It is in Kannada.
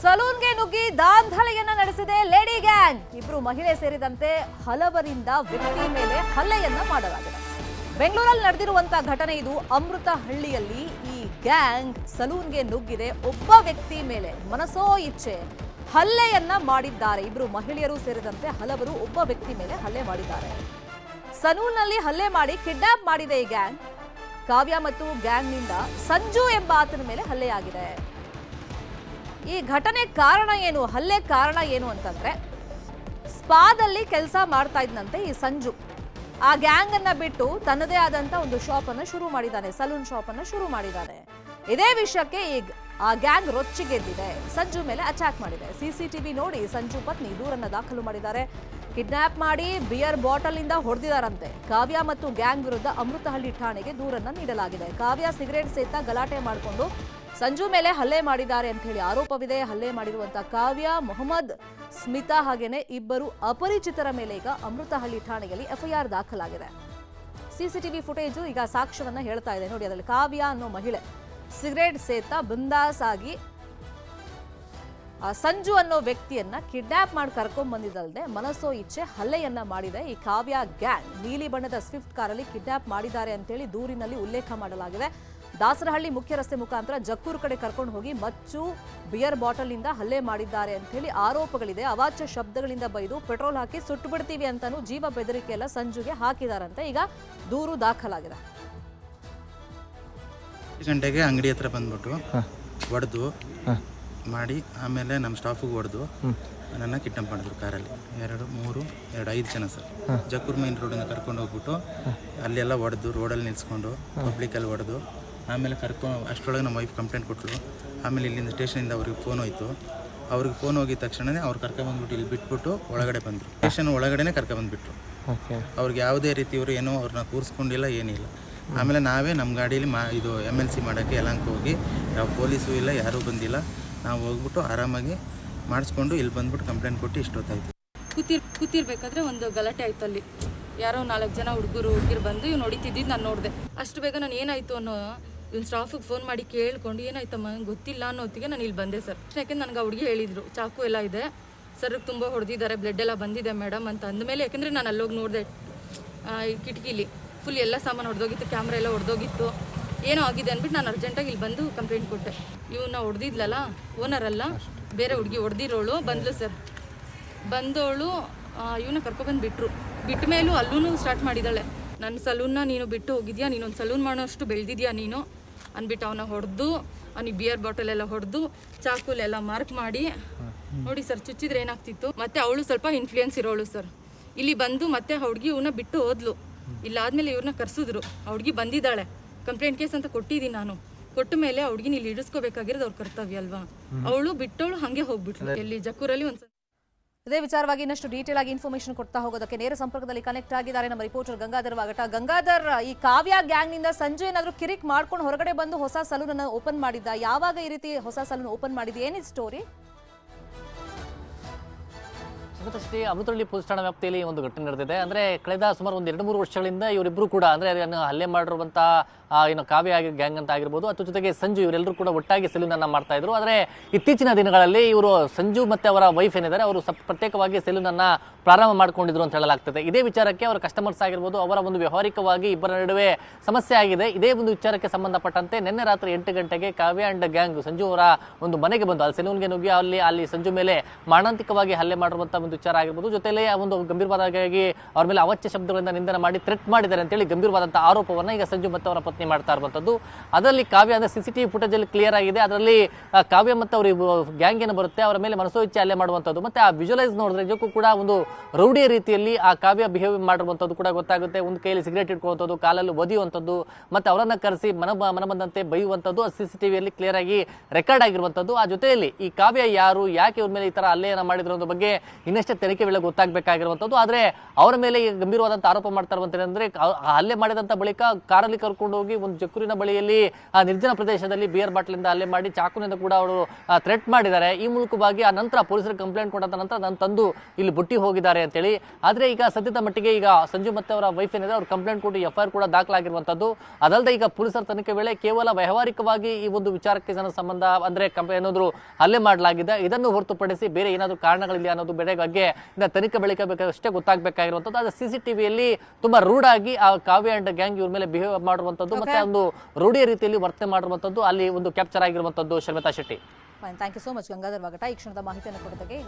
ಸಲೂನ್ಗೆ ನುಗ್ಗಿ ದಾಂಧಲೆಯನ್ನ ನಡೆಸಿದೆ ಲೇಡಿ ಗ್ಯಾಂಗ್. ಇಬ್ರು ಮಹಿಳೆ ಸೇರಿದಂತೆ ಹಲವರಿಂದ ವ್ಯಕ್ತಿ ಮೇಲೆ ಹಲ್ಲೆಯನ್ನ ಮಾಡಲಾಗಿದೆ. ಬೆಂಗಳೂರಲ್ಲಿ ನಡೆದಿರುವಂತ ಘಟನೆ ಇದು. ಅಮೃತ ಹಳ್ಳಿಯಲ್ಲಿ ಈ ಗ್ಯಾಂಗ್ ಸಲೂನ್ಗೆ ನುಗ್ಗಿದೆ. ಒಬ್ಬ ವ್ಯಕ್ತಿ ಮೇಲೆ ಮನಸೋ ಇಚ್ಛೆ ಹಲ್ಲೆಯನ್ನ ಮಾಡಿದ್ದಾರೆ. ಇಬ್ರು ಮಹಿಳೆಯರು ಸೇರಿದಂತೆ ಹಲವರು ಒಬ್ಬ ವ್ಯಕ್ತಿ ಮೇಲೆ ಹಲ್ಲೆ ಮಾಡಿದ್ದಾರೆ. ಸಲೂನ್ನಲ್ಲಿ ಹಲ್ಲೆ ಮಾಡಿ ಕಿಡ್ನಾಪ್ ಮಾಡಿದೆ ಈ ಗ್ಯಾಂಗ್. ಕಾವ್ಯ ಮತ್ತು ಗ್ಯಾಂಗ್ನಿಂದ ಸಂಜು ಎಂಬ ಆತನ ಮೇಲೆ ಹಲ್ಲೆಯಾಗಿದೆ. ಈ ಘಟನೆ ಕಾರಣ ಏನು, ಹಲ್ಲೆ ಕಾರಣ ಏನು ಅಂತಂದ್ರೆ, ಸ್ಪಾದಲ್ಲಿ ಕೆಲಸ ಮಾಡ್ತಾ ಇದ್ದಂತೆ ಈ ಸಂಜು. ಆ ಗ್ಯಾಂಗ್ ಅನ್ನ ಬಿಟ್ಟು ತನ್ನದೇ ಆದಂತ ಒಂದು ಶಾಪ್ ಅನ್ನ ಶುರು ಮಾಡಿದ್ದಾನೆ ಸಲೂನ್ ಶಾಪ್ ಅನ್ನ ಶುರು ಮಾಡಿದ್ದಾನೆ ಇದೇ ವಿಷಯಕ್ಕೆ ಈಗ ಆ ಗ್ಯಾಂಗ್ ರೊಚ್ಚಿಗೆದ್ದಿದೆ ಸಂಜು ಮೇಲೆ ಅಟ್ಯಾಕ್ ಮಾಡಿದೆ. ಸಿಸಿಟಿವಿ ನೋಡಿ ಸಂಜು ಪತ್ನಿ ದೂರನ್ನ ದಾಖಲು ಮಾಡಿದ್ದಾರೆ. ಕಿಡ್ನಾಪ್ ಮಾಡಿ ಬಿಯರ್ ಬಾಟಲ್ ಇಂದ ಹೊಡೆದಿದ್ದಾರಂತೆ ಕಾವ್ಯ ಮತ್ತು ಗ್ಯಾಂಗ್ ವಿರುದ್ಧ ಅಮೃತಹಳ್ಳಿ ಠಾಣೆಗೆ ದೂರನ್ನ ನೀಡಲಾಗಿದೆ. ಕಾವ್ಯ ಸಿಗರೇಟ್ ಸೇತ ಗಲಾಟೆ ಮಾಡಿಕೊಂಡು ಸಂಜು ಮೇಲೆ ಹಲ್ಲೆ ಮಾಡಿದ್ದಾರೆ ಅಂತ ಹೇಳಿ ಆರೋಪವಿದೆ. ಹಲ್ಲೆ ಮಾಡಿರುವಂತಹ ಕಾವ್ಯ, ಮೊಹಮ್ಮದ್, ಸ್ಮಿತಾ ಹಾಗೇನೆ ಇಬ್ಬರು ಅಪರಿಚಿತರ ಮೇಲೆ ಈಗ ಅಮೃತಹಳ್ಳಿ ಠಾಣೆಯಲ್ಲಿ ಎಫ್ಐಆರ್ ದಾಖಲಾಗಿದೆ. ಸಿಸಿಟಿವಿ ಫುಟೇಜು ಈಗ ಸಾಕ್ಷ್ಯವನ್ನ ಹೇಳ್ತಾ ಇದೆ. ನೋಡಿ, ಅದರಲ್ಲಿ ಕಾವ್ಯ ಅನ್ನೋ ಮಹಿಳೆ ಸಿಗರೇಟ್ ಸೇತ ಬಿಂದಾಸ್ ಆಗಿ ಸಂಜು ಅನ್ನೋ ವ್ಯಕ್ತಿಯನ್ನ ಕಿಡ್ನಾಪ್ ಮಾಡಿ ಕರ್ಕೊಂಡ್ ಬಂದಿದ್ದಲ್ಲದೆ ಮನಸ್ಸೋ ಇಚ್ಛೆ ಹಲ್ಲೆಯನ್ನ ಮಾಡಿದೆ. ಈ ಕಾವ್ಯ ಗ್ಯಾಂಗ್, ನೀಲಿ ಬಣ್ಣದ ಸ್ವಿಫ್ಟ್ ಕಾರಲ್ಲಿ ಕಿಡ್ನಾಪ್ ಮಾಡಿದ್ದಾರೆ ಅಂತೇಳಿ ದೂರಿನಲ್ಲಿ ಉಲ್ಲೇಖ ಮಾಡಲಾಗಿದೆ. ದಾಸರಹಳ್ಳಿ ಮುಖ್ಯ ರಸ್ತೆ ಮುಖಾಂತರ ಜಕ್ಕೂರು ಕಡೆ ಕರ್ಕೊಂಡು ಹೋಗಿ ಮಚ್ಚು ಬಿಯರ್ ಬಾಟಲ್ ಇಂದ ಹಲ್ಲೆ ಮಾಡಿದ್ದಾರೆ ಅಂತ ಹೇಳಿ ಆರೋಪಗಳಿದೆ. ಅವಾಚ್ಯ ಶಬ್ದಗಳಿಂದ ಬೈದು ಪೆಟ್ರೋಲ್ ಹಾಕಿ ಸುಟ್ಟು ಬಿಡ್ತೀವಿ ಅಂತಾನು ಜೀವ ಬೆದರಿಕೆ ಎಲ್ಲ ಸಂಜುಗೆ ಹಾಕಿದಾರಂತೆ. ಈಗ ದೂರು ದಾಖಲಾಗಿದೆ. ಗಂಟೆಗೆ ಅಂಗಡಿ ಹತ್ರ ಬಂದ್ಬಿಟ್ಟು ಹೊಡೆದು ಮಾಡಿ ಆಮೇಲೆ ನಮ್ಮ ಸ್ಟಾಫಿಗೆ ಹೊಡೆದು ನನ್ನ ಕಿಡ್ನಾಪ್ ಮಾಡಿದ್ರು ಕಾರಲ್ಲಿ. ಎರಡು ಮೂರು ಎರಡು ಐದು ಜನ ಸರ್. ಜಕ್ಕೂರ್ ಮೈನ್ ರೋಡಿಂದ ಕರ್ಕೊಂಡು ಹೋಗ್ಬಿಟ್ಟು ಅಲ್ಲೆಲ್ಲ ಹೊಡೆದು ರೋಡಲ್ಲಿ ನಿಲ್ಸ್ಕೊಂಡು ಪಬ್ಲಿಕಲ್ಲಿ ಹೊಡೆದು ಆಮೇಲೆ ಕರ್ಕೊ ಅಷ್ಟರೊಳಗೆ ನಮ್ಮ ವೈಫ್ ಕಂಪ್ಲೇಂಟ್ ಕೊಟ್ಟರು ಆಮೇಲೆ ಇಲ್ಲಿಂದ ಸ್ಟೇಷನಿಂದ ಅವ್ರಿಗೆ ಫೋನ್ ಹೋಯಿತು. ಅವ್ರಿಗೆ ಫೋನ್ ಹೋಗಿದ ತಕ್ಷಣವೇ ಅವ್ರು ಕರ್ಕೊಂಬಂದ್ಬಿಟ್ಟು ಇಲ್ಲಿ ಬಿಟ್ಬಿಟ್ಟು ಒಳಗಡೆ ಬಂದರು. ಸ್ಟೇಷನ್ ಒಳಗಡೆನೇ ಕರ್ಕೊಂಬಂದ್ಬಿಟ್ರು ಓಕೆ ಅವ್ರಿಗೆ ಯಾವುದೇ ರೀತಿ ಇವರು ಏನೋ ಅವ್ರನ್ನ ಕೂರಿಸ್ಕೊಂಡಿಲ್ಲ ಏನಿಲ್ಲ. ಆಮೇಲೆ ನಾವೇ ನಮ್ಮ ಗಾಡೀಲಿ ಮಾ ಇದು ಎಂ ಎಲ್ ಸಿ ಮಾಡೋಕ್ಕೆ ಎಲ್ಲಂಕ ಹೋಗಿ ಯಾವ ಪೊಲೀಸು ಇಲ್ಲ ಯಾರೂ ಬಂದಿಲ್ಲ. ನಾವು ಹೋಗ್ಬಿಟ್ಟು ಆರಾಮಾಗಿ ಮಾಡಿಸ್ಕೊಂಡು ಇಲ್ಲಿ ಬಂದ್ಬಿಟ್ಟು ಕಂಪ್ಲೇಂಟ್ ಕೊಟ್ಟು ಇಷ್ಟೊತ್ತಾಯ್ತು. ಕೂತಿರ್ ಕೂತಿರ್ಬೇಕಾದ್ರೆ ಒಂದು ಗಲಾಟೆ ಆಯ್ತು ಅಲ್ಲಿ. ಯಾರೋ ನಾಲ್ಕು ಜನ ಹುಡುಗರು ಹುಡುಗಿರು ಬಂದು ಇವ್ನು ಹೊಡಿತಿದ್ದಿದ್ದು ನಾನು ನೋಡಿದೆ. ಅಷ್ಟು ಬೇಗ ನಾನು ಏನಾಯ್ತು ಅನ್ನೋ ಇವ್ನ ಸ್ಟಾಫಿಗೆ ಫೋನ್ ಮಾಡಿ ಕೇಳ್ಕೊಂಡು, ಏನಾಯ್ತಮ್ಮ? ಗೊತ್ತಿಲ್ಲ ಅನ್ನೋ ಹೊತ್ತಿಗೆ ನಾನು ಇಲ್ಲಿ ಬಂದೆ ಸರ್. ಯಾಕೆಂದ್ರೆ ನನಗೆ ಹುಡುಗಿ ಹೇಳಿದ್ರು, ಚಾಕು ಎಲ್ಲ ಇದೆ. ಸರ್ಗೆ ತುಂಬ ಹೊಡೆದಿದ್ದಾರೆ ಬ್ಲಡ್ ಎಲ್ಲ ಬಂದಿದೆ ಮೇಡಮ್ ಅಂತ ಅಂದಮೇಲೆ, ಯಾಕೆಂದರೆ ನಾನು ಅಲ್ಲೋಗಿ ನೋಡಿದೆ ಕಿಟಕಿಲಿ. ಫುಲ್ ಎಲ್ಲ ಸಾಮಾನು ಹೊಡೆದೋಗಿತ್ತು ಕ್ಯಾಮ್ರ ಎಲ್ಲ ಹೊಡೆದೋಗಿತ್ತು. ಏನೋ ಆಗಿದೆ ಅಂದ್ಬಿಟ್ಟು ನಾನು ಅರ್ಜೆಂಟಾಗಿ ಇಲ್ಲಿ ಬಂದು ಕಂಪ್ಲೇಂಟ್ ಕೊಟ್ಟೆ. ಇವನ್ನ ಹೊಡೆದಿದ್ಲಲ್ಲ? ಅಲ್ಲ? ಬೇರೆ ಹುಡುಗಿ ಹೊಡೆದಿರೋಳು? ಬಂದ್ಲು ಸರ್ ಬಂದವಳು ಇವನ್ನ ಕರ್ಕೊಬಂದು ಬಿಟ್ಟರು ಬಿಟ್ಟ ಮೇಲೂ ಅಲ್ಲೂ ಸ್ಟಾರ್ಟ್ ಮಾಡಿದ್ದಾಳೆ. ನನ್ನ ಸಲೂನ್ನ ನೀನು ಬಿಟ್ಟು ಹೋಗಿದ್ಯಾ? ನೀನೊಂದು ಸಲೂನ್ ಮಾಡೋಷ್ಟು ಬೆಳೆದಿದ್ಯಾ ನೀನು? ಅಂದ್ಬಿಟ್ಟು ಅವನ ಹೊಡೆದು ಅವನಿಗೆ ಬಿಯರ್ ಬಾಟಲ್ ಎಲ್ಲ ಹೊಡೆದು ಚಾಕುಲೆಲ್ಲ ಮಾರ್ಕ್ ಮಾಡಿ. ನೋಡಿ ಸರ್ ಚುಚ್ಚಿದ್ರೆ ಏನಾಗ್ತಿತ್ತು? ಮತ್ತೆ ಅವಳು ಸ್ವಲ್ಪ ಇನ್ಫ್ಲೂಯೆನ್ಸ್ ಇರೋಳು ಸರ್ ಇಲ್ಲಿ ಬಂದು ಮತ್ತೆ ಆ ಹುಡುಗಿ ಇವನ್ನ ಬಿಟ್ಟು ಹೋದ್ಲು. ಇಲ್ಲಾದ್ಮೇಲೆ ಇವ್ರನ್ನ ಕರ್ಸಿದ್ರು. ಆ ಹುಡುಗಿ ಬಂದಿದ್ದಾಳೆ. ಕಂಪ್ಲೇಂಟ್ ಕೇಸ್ ಅಂತ ಕೊಟ್ಟಿದ್ದೀನಿ ನಾನು. ಕೊಟ್ಟ ಮೇಲೆ ಆ ಹುಡುಗಿನ ಇಲ್ಲಿ ಇಡಿಸ್ಕೋಬೇಕಾಗಿರೋದು ಅವ್ರ ಕರ್ತವ್ಯ ಅಲ್ವಾ? ಅವಳು ಬಿಟ್ಟವಳು ಹಂಗೆ ಹೋಗ್ಬಿಟ್ಲು. ಇಲ್ಲಿ ಜಕ್ಕೂರಲ್ಲಿ ಒಂದು ಇದೇ ವಿಚಾರವಾಗಿ ಇನ್ನಷ್ಟು ಡೀಟೇಲ್ ಆಗಿ ಇನ್ಫಾರ್ಮೇಶನ್ ಕೊಡ್ತಾ ಹೋಗೋದಕ್ಕೆ ನೇರ ಸಂಪರ್ಕದಲ್ಲಿ ಕನೆಕ್ಟ್ ಆಗಿದ್ದಾರೆ ನಮ್ಮ ರಿಪೋರ್ಟರ್ ಗಂಗಾಧರ್ ವಾಗಟ. ಗಂಗಾಧರ್ ಈ ಕಾವ್ಯ ಗ್ಯಾಂಗ್ನಿಂದ ಸಂಜೆ ಏನಾದರೂ ಕಿರಿಕ್ ಮಾಡ್ಕೊಂಡು ಹೊರಗಡೆ ಬಂದು ಹೊಸ ಸಲೂನ್ ಅನ್ನ ಓಪನ್ ಮಾಡಿದ್ದ? ಯಾವಾಗ ಈ ರೀತಿ ಹೊಸ ಸಲೂನ್ ಓಪನ್ ಮಾಡಿದ ಏನಿದ್ ಸ್ಟೋರಿ ಸುಮತಶ್ರೀ ಅಮೃತಹಳ್ಳಿ ಪೊಲೀಸ್ ಠಾಣಾ ವ್ಯಾಪ್ತಿಯಲ್ಲಿ ಒಂದು ಘಟನೆ ನಡೆದಿದೆ. ಅಂದ್ರೆ ಕಳೆದ ಸುಮಾರು ಒಂದು ಎರಡು ಮೂರು ವರ್ಷಗಳಿಂದ ಇವರಿಬ್ಬರು ಕೂಡ ಅಂದ್ರೆ ಹಲ್ಲೆ ಮಾಡಿರುವಂತ ಆ, ಏನು ಕಾವ್ಯ ಆಗಿ ಗ್ಯಾಂಗ್ ಅಂತ ಆಗಿರ್ಬೋದು. ಅದ್ರ ಜೊತೆಗೆ ಸಂಜು, ಇವರೆಲ್ಲರೂ ಕೂಡ ಒಟ್ಟಾಗಿ ಸೆಲೂನ್ ಅನ್ನ ಮಾಡ್ತಾ ಇದ್ರು. ಆದ್ರೆ ಇತ್ತೀಚಿನ ದಿನಗಳಲ್ಲಿ ಇವರು ಸಂಜು ಮತ್ತೆ ಅವರ ವೈಫ್ ಏನಿದ್ದಾರೆ, ಅವರು ಪ್ರತ್ಯೇಕವಾಗಿ ಸೆಲೂನ್ ಅನ್ನ ಪ್ರಾರಂಭ ಮಾಡ್ಕೊಂಡಿದ್ರು ಅಂತ ಹೇಳಲಾಗ್ತದೆ. ಇದೇ ವಿಚಾರಕ್ಕೆ ಅವರ ಕಸ್ಟಮರ್ಸ್ ಆಗಿರ್ಬೋದು, ಅವರ ಒಂದು ವ್ಯವಹಾರಿಕವಾಗಿ ಇಬ್ಬರ ನಡುವೆ ಸಮಸ್ಯೆ ಆಗಿದೆ. ಇದೇ ಒಂದು ವಿಚಾರಕ್ಕೆ ಸಂಬಂಧಪಟ್ಟಂತೆ ನಿನ್ನೆ ರಾತ್ರಿ ಎಂಟು ಗಂಟೆಗೆ ಕಾವ್ಯ ಅಂಡ್ ಗ್ಯಾಂಗ್ ಸಂಜು ಅವರ ಒಂದು ಮನೆಗೆ ಬಂದು, ಅಲ್ಲಿ ಸೆಲೂನ್ಗೆ ನುಗ್ಗಿ, ಅಲ್ಲಿ ಅಲ್ಲಿ ಸಂಜು ಮೇಲೆ ಮಾರಣಾಂತಿಕವಾಗಿ ಹಲ್ಲೆ ಮಾಡಿರುವಂತ ಒಂದು ವಿಚಾರ ಆಗಿರ್ಬೋದು. ಜೊತೆಲೇ ಆ ಒಂದು ಗಂಭೀರವಾದಾಗಿ ಅವ್ರ ಮೇಲೆ ಅವಚ್ಯ ಶಬ್ದಗಳಿಂದ ನಿಂದನೆ ಮಾಡಿ ಥ್ರೆಟ್ ಮಾಡಿದ್ದಾರೆ ಅಂತೇಳಿ ಗಂಭೀರವಾದಂತಹ ಆರೋಪವನ್ನ ಈಗ ಸಂಜು ಮತ್ತು ಅವರ ಪತ್ನಿ ಮಾಡ್ತಾ ಇರುವಂತದ್ದು. ಅದರಲ್ಲಿ ಕಾವ್ಯ ಅಂದ್ರೆ ಸಿಸಿಟಿವಿ ಫುಟೇಜ್ ಅಲ್ಲಿ ಕ್ಲಿಯರ್ ಆಗಿದೆ. ಅದರಲ್ಲಿ ಕಾವ್ಯ ಮತ್ತೆ ಅವರು ಗ್ಯಾಂಗ್ ಏನು ಬರುತ್ತೆ, ಅವರ ಮೇಲೆ ಮನಸೋ ಇಚ್ಛೆ ಹಲ್ಲೆ ಮಾಡುವಂಥದ್ದು ಮತ್ತೆ ಆ ವಿಜುವಲೈಸ್ ನೋಡಿದ್ರೆ ನಿಜಕ್ಕೂ ಕೂಡ ಒಂದು ರೌಡಿ ರೀತಿಯಲ್ಲಿ ಆ ಕಾವ್ಯ ಬಿಹೇವ್ ಮಾಡಿರುವಂಥದ್ದು ಕೂಡ ಗೊತ್ತಾಗುತ್ತೆ. ಒಂದು ಕೈಯಲ್ಲಿ ಸಿಗರೇಟ್ ಇಟ್ಕೊಳ್ಳುವಂಥದ್ದು ಕಾಲಲ್ಲಿ ಒದಿಯುವಂಥದ್ದು ಮತ್ತೆ ಅವರನ್ನು ಕರೆಸಿ ಮನ ಮನ ಬಂದಂತೆ ಬೈಯುವಂಥದ್ದು ಸಿ ಸಿ ಟಿವಿಯಲ್ಲಿ ಕ್ಲಿಯರ್ ಆಗಿ ರೆಕಾರ್ಡ್ ಆಗಿರುವಂಥದ್ದು ಆ ಜೊತೆಯಲ್ಲಿ ಈ ಕಾವ್ಯ ಯಾರು, ಯಾಕೆ ಇವ್ರ ಮೇಲೆ ಈ ತರ ಅಲ್ಲೇನ ಮಾಡಿದ್ರು ಅನ್ನೋ ಬಗ್ಗೆ ಇನ್ನಷ್ಟೇ ತನಿಖೆ ವೇಳೆ ಗೊತ್ತಾಗಬೇಕಾಗಿರುವಂಥದ್ದು ಆದ್ರೆ ಅವರ ಮೇಲೆ ಗಂಭೀರವಾದಂಥ ಆರೋಪ ಮಾಡ್ತಾ ಇರುವಂತ ಅಂದ್ರೆ, ಆ ಹಲ್ಲೆ ಮಾಡಿದಂತ ಬಳಿಕ ಕಾರಲ್ಲಿ ಕರ್ಕೊಂಡು ಹೋಗಿ ಒಂದು ಚಕ್ಕೂರಿನ ಬಳಿಯಲ್ಲಿ, ಆ, ನಿರ್ಜನ ಪ್ರದೇಶದಲ್ಲಿ ಬಿಯರ್ ಬಾಟ್ಲಿಂದ ಅಲ್ಲೇ ಮಾಡಿ ಚಾಕುನಿಂದ ಕೂಡ ಅವರು ಥ್ರೆಟ್ ಮಾಡಿದ್ದಾರೆ. ಈ ಮೂಲಕವಾಗಿ ಆ ನಂತರ ಪೊಲೀಸರಿಗೆ ಕಂಪ್ಲೇಂಟ್ ಕೊಟ್ಟ ನಂತರ ನನ್ನ ತಂದು ಇಲ್ಲಿ ಬುಟ್ಟಿ ಹೋಗಿದ್ದಾರೆ ಅಂತೇಳಿ. ಆದರೆ ಈಗ ಸದ್ಯದ ಮಟ್ಟಿಗೆ ಈಗ ಸಂಜು ಮತ್ತೆ ಅವರ ವೈಫ್ ಏನಿದೆ, ಅವರು ಕಂಪ್ಲೇಂಟ್ ಕೊಟ್ಟು ಎಫ್ ಆರ್ ಕೂಡ ದಾಖಲಾಗಿರುವಂಥದ್ದು ಅದಲ್ಲದೆ ಈಗ ಪೊಲೀಸರ ತನಿಖೆ ವೇಳೆ ಕೇವಲ ವ್ಯವಹಾರಿಕವಾಗಿ ಈ ಒಂದು ವಿಚಾರಕ್ಕೆ ಜನ ಸಂಬಂಧ, ಅಂದ್ರೆ ಕಂಪ್, ಏನಾದ್ರು ಹಲ್ಲೆ ಮಾಡಲಾಗಿದೆ, ಇದನ್ನು ಹೊರತುಪಡಿಸಿ ಬೇರೆ ಏನಾದರೂ ಕಾರಣಗಳಿಲ್ಲ ಅನ್ನೋದು ಬೇರೆ ಬಗ್ಗೆ ತನಿಖೆ ಬಳಿಕ ಬೇಕಷ್ಟೇ ಗೊತ್ತಾಗಬೇಕಾಗಿರುವಂಥದ್ದು ಆದರೆ ಸಿ ಸಿ ಟಿವಿಯಲ್ಲಿ ತುಂಬಾ ರೂಢಾಗಿ ಆ ಕಾವ್ಯ ಅಂಡ್ ಗ್ಯಾಂಗ್ ಇವ್ರ ಮೇಲೆ ಬಿಹೇವ್ ಮಾಡುವಂಥದ್ದು ಮತ್ತೆ ಒಂದು ರೂಢಿಯ ರೀತಿಯಲ್ಲಿ ವರ್ತನೆ ಮಾಡಿರುವಂಥದ್ದು ಅಲ್ಲಿ ಒಂದು ಕ್ಯಾಪ್ಚರ್ ಆಗಿರುವಂಥದ್ದು Sharmita Shetty. Thank you so much Gangadhar Vagata. ಈ ಕ್ಷಣದ ಮಾಹಿತಿಯನ್ನು ಕೊಡೋದಕ್ಕೆ